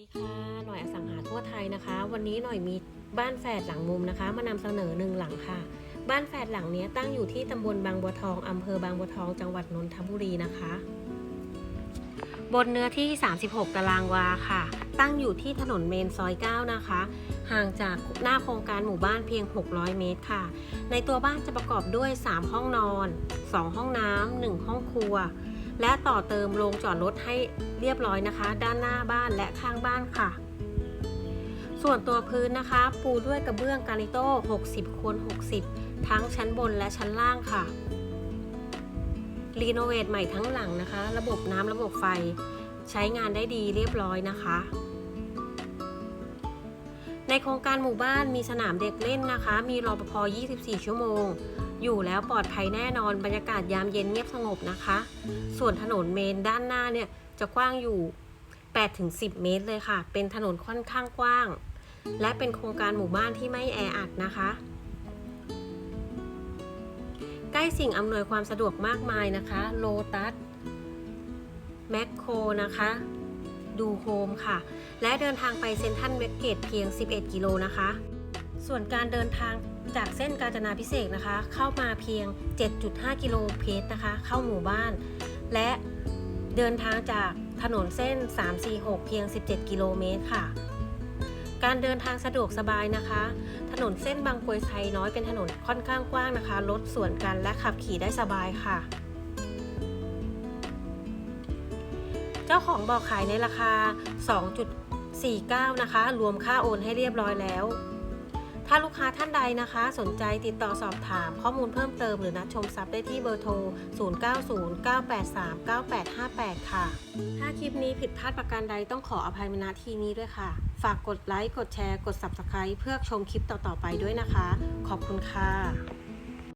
สวัสดีค่ะหน่อยอสังหาทั่วไทยนะคะ วันนี้หน่อยมีบ้านแฝดหลังมุมนะคะ มานำเสนอหนึ่งหลังค่ะ บ้านแฝดหลังนี้ตั้งอยู่ที่ตำบลบางบัวทองอำเภอบางบัวทอง จังหวัดนนทบุรีนะคะ บนเนื้อที่ 36 ตารางวาค่ะ ตั้งอยู่ที่ถนนเมนซอย 9 นะคะ ห่างจากหน้าโครงการหมู่บ้านเพียง 600 เมตรค่ะ ในตัวบ้านจะประกอบด้วย 3 ห้องนอน 2 ห้องน้ำ1ห้องครัว และต่อเติมโรงจอดรถให้เรียบร้อยนะคะ ด้านหน้าบ้านและข้างบ้านค่ะ ส่วนตัวพื้นนะคะ ปูด้วยกระเบื้องกานิโต้ 60คูณ60 ทั้งชั้นบนและชั้นล่างค่ะ รีโนเวทใหม่ทั้งหลังนะคะ ระบบน้ำระบบไฟ ใช้งานได้ดีเรียบร้อยนะคะ ในโครงการหมู่บ้านมีสนามเด็กเล่นนะคะ มีรอปภ 24 ชั่วโมง อยู่แล้วปลอดภัยแน่นอน บรรยากาศยามเย็นเงียบสงบนะคะ ส่วนถนนเมนด้านหน้าเนี่ยจะกว้างอยู่ 8-10 เมตรเลยค่ะ เป็นถนนค่อนข้างกว้าง และเป็นโครงการหมู่บ้านที่ไม่แออัดนะคะ ใกล้สิ่งอำนวยความสะดวกมากมายนะคะ โลตัส แมคโครนะคะ ดูโฮมค่ะ และเดินทางไปเซนทรัลเวสเกตเพียง 11 กิโลนะคะ ส่วนการเดินทางจากเส้นกาญจนาพิเศษนะคะ เข้ามาเพียง 7.5 กิโลเมตรนะคะ เข้าหมู่บ้าน และเดินทางจากถนนเส้น 346 เพียง 17 กิโลเมตรค่ะ การเดินทางสะดวกสบายนะคะ ถนนเส้นบางกวยไซน้อยเป็นถนนค่อนข้างกว้างนะคะ รถสวนกันและขับขี่ได้สบายค่ะ จ้าของบอกขายในราคา 2.49 นะคะ รวมค่าโอนให้เรียบร้อยแล้ว ถ้าลูกค้าท่านใดนะคะ สนใจติดต่อสอบถามข้อมูลเพิ่มเติมหรือนัดชมทรัพย์ได้ที่เบอร์โทร 0909839858 ค่ะ ถ้าคลิปนี้ผิดพลาดประการใดต้องขออภัยมาณที่นี้ด้วยค่ะ ฝากกดไลค์ กดแชร์ กด Subscribe เพื่อชมคลิปต่อๆไปด้วยนะคะ ขอบคุณค่ะ